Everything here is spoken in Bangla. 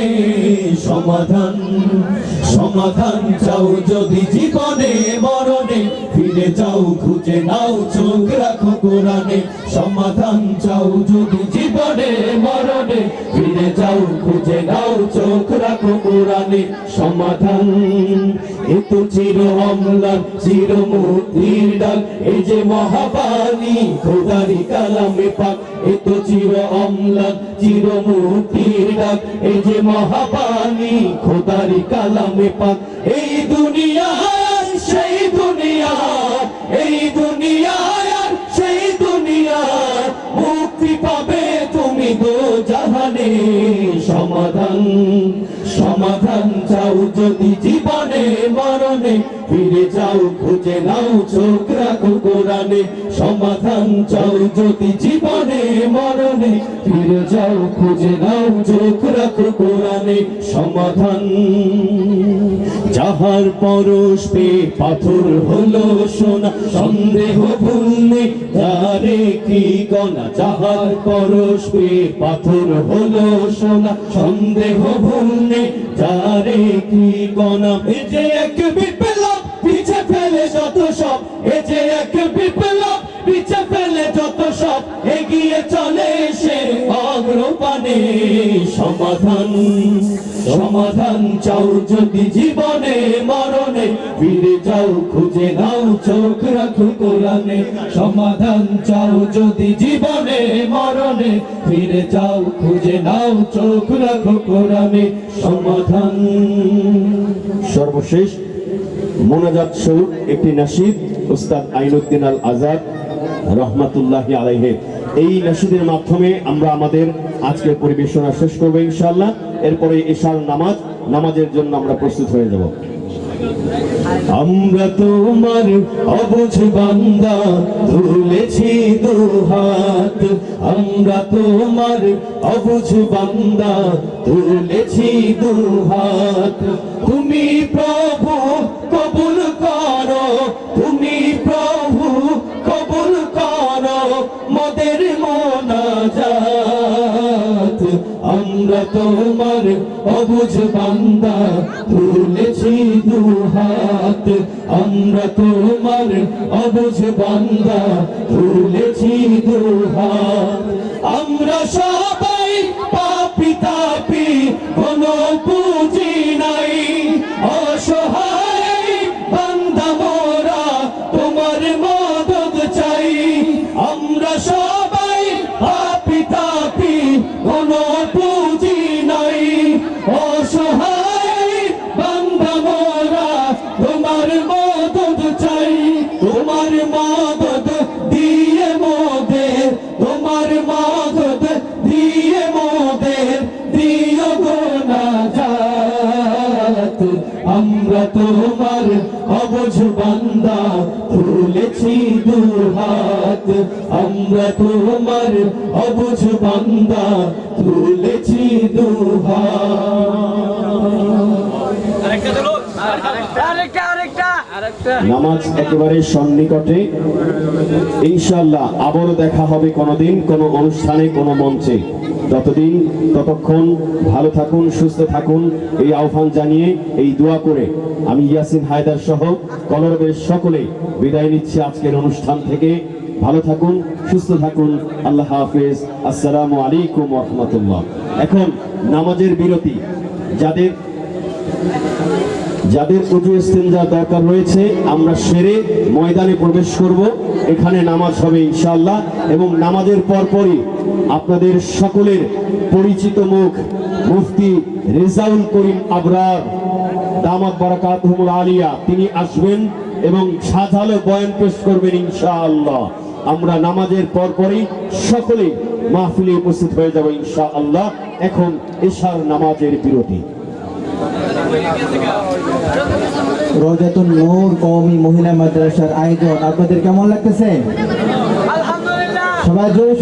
প্রাণে সমাধান সমাধান চাও যদি জীবনে মরণে, ফিরে যাও, খুঁজে নাও, চোখ রাখো কোরআনে। সমাধান চাও যদি জীবনে মরণে, ফিরে যাও, খুঁজে নাও, চোখ রাখো কোরআনে। সমাধান, এ তো চির অম্লান চির মুক্তির ডাক। এই যে মহাবাণী, খোদারি কালামে পাক, এ তো চির অম্লান চির মুক্তির ডাক। এই যে মহাবাণী, খোদারি কালামে পাক। এই দুনিয়া সেই দুনিয়া এই দুনিয়া সেই দুনিয়া মুক্তি পাবে তুমি গো জাহানে সমাধান। সমাধান চাও যদি জীবনে মরণে ফিরে যাও, খুঁজে নাও চোখ রাখো কোরআনে সমাধান চাও যদি জীবনে মরণে। ফিরে যাও, খুঁজে নাও চোখ রাখো কোরআনে সমাধান যাহার পরশ পে পাথর হলো সোনা, সন্দেহ ভুললে যারে কি গনা যাহার পরশ পে পাথর হলো সোনা, সন্দেহ ভুললে যারে কি গনা যে এক সব এ যে এক বিপ্লব পিছে ফেলে যত সব, এগিয়ে চলে সে অগ্রপানে। সমাধান সমাধান চাও যদি জীবনে, মরণে। ফিরে যাও, খুঁজে নাও, চোখ রাখো কোরআনে। সমাধান চাও যদি জীবনে, মরণে। ফিরে যাও, খুঁজে নাও, চোখ রাখো কোরআনে। সমাধান, সর্বশেষ মোনাজাত স্বরূপ একটি নাসিদ উস্তাদ আইনুদ্দিন আল আজাদ রহমাতুল্লাহ আলাইহে। এই নাসিদের মাধ্যমে আমরা আমাদের আজকের পরিবেশনা শেষ করব ইনশাআল্লাহ। এরপরে এশার নামাজ, নামাজের জন্য আমরা প্রস্তুত হয়ে যাব। আমরা তোমার অবুঝ বান্দা তুলেছি দুহাত আমরা তোমার অবুঝ বান্দা তুলেছি দুহাত তুমি প্রভু মোনাজাত আমরা তোমার অবুঝ বান্দা তুলেছি দুহাত আমরা তোমার অবুঝ বান্দা তুলেছি জাত আমরা তোমার অবুঝ বান্দা খুলেছি দুহাত আমরা তোমার অবুঝ বান্দা খুলেছি দুহাত আরেকটা। নামাজ একেবারে সন্নিকটে। ইনশাআল্লাহ আবারও দেখা হবে কোনোদিন কোনো অনুষ্ঠানে, কোনো মঞ্চে। ততদিন ততক্ষণ ভালো থাকুন, সুস্থ থাকুন, এই আহ্বান জানিয়ে এই দোয়া করে আমি ইয়াসিন হায়দার সহ কলরবের সকলে বিদায় নিচ্ছি আজকের অনুষ্ঠান থেকে। ভালো থাকুন, সুস্থ থাকুন, আল্লাহ হাফেজ। আসসালামু আলাইকুম রহমতুল্লাহ। এখন নামাজের বিরতি। যাদের যাদের উজু ইস্তেঞ্জা দরকার রয়েছে, আমরা সেরে ময়দানে প্রবেশ করব। এখানে নামাজ হবে ইনশাআল্লাহ, এবং নামাজের পরপরই আপনাদের সকলের পরিচিত মুখ, মুফতি রেজাউল করিম আবরার, দামাত বারাকাতুহুল আলিয়া, তিনি আসবেন এবং সাজালো বয়ান পেশ করবেন ইনশাআল্লাহ। আমরা নামাজের পরপরই সকলে মাহফিলে উপস্থিত হয়ে যাব ইনশাআল্লাহ। এখন এশার নামাজের বিরতি। রোজাতুন নূর কওমি মহিলা মাদ্রাসার আয়োজন। আপনাদের কেমন লাগতেছে? সবাই জোরে